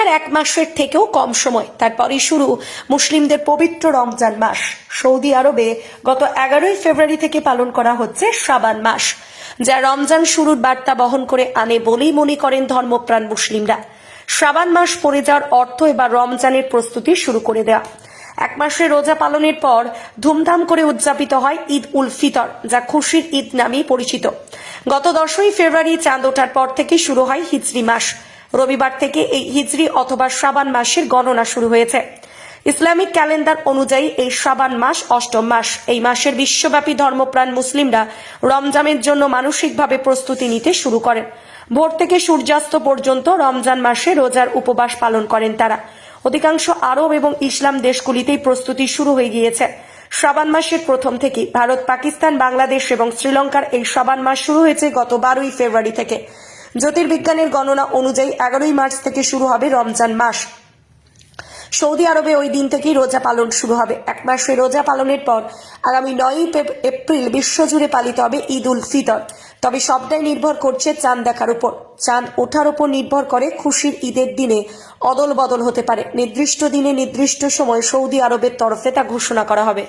আর এক মাসের থেকেও কম সময়। তারপরই শুরু মুসলিমদের পবিত্র রমজান মাস। সৌদি আরবে গত এগারোই ফেব্রুয়ারি থেকে পালন করা হচ্ছে শ্রাবান মাস, যা রমজান শুরুর বার্তা বহন করে আনে বলেই মনে করেন ধর্মপ্রাণ মুসলিমরা। শ্রাবান মাস পড়ে যাওয়ার অর্থ এবার রমজানের প্রস্তুতি শুরু করে দেওয়া। এক মাসের রোজা পালনের পর ধুমধাম করে উদযাপিত হয় ঈদ উল ফিতর, যা খুশির ঈদ নামেই পরিচিত। গত দশই ফেব্রুয়ারি চাঁদ ওঠার পর থেকে শুরু হয় হিজরি মাস। রবিবার থেকে এই হিজরি অথবা শ্রাবান মাসের গণনা শুরু হয়েছে। ইসলামিক ক্যালেন্ডার অনুযায়ী এই শ্রাবান মাস অষ্টম মাস। এই মাসের বিশ্বব্যাপী ধর্মপ্রাণ মুসলিমরা রমজানের জন্য মানসিকভাবে প্রস্তুতি নিতে শুরু করেন। ভোর থেকে সূর্যাস্ত পর্যন্ত রমজান মাসে রোজার উপবাস পালন করেন তারা। অধিকাংশ আরব এবং ইসলাম দেশগুলিতেই প্রস্তুতি শুরু হয়ে গিয়েছে। শ্রাবান মাসের প্রথম থেকে ভারত, পাকিস্তান, বাংলাদেশ এবং শ্রীলঙ্কার এই শ্রাবান মাস শুরু হয়েছে গত বারোই ফেব্রুয়ারি থেকে। জ্যোতির্বিজ্ঞানের গণনা অনুযায়ী এগারোই মার্চ থেকে শুরু হবে রমজান মাস। সৌদি আরবে ওই দিন থেকেই রোজা পালন শুরু হবে। এক মাসে রোজা পালনের পর আগামী নয়ই এপ্রিল বিশ্বজুড়ে পালিত হবে ঈদ উল ফিতর। তবে সবটাই নির্ভর করছে চাঁদ দেখার উপর। চাঁদ ওঠার উপর নির্ভর করে খুশির ঈদের দিনে অদল বদল হতে পারে। নির্দিষ্ট দিনে নির্দিষ্ট সময় সৌদি আরবের তরফে তা ঘোষণা করা হবে।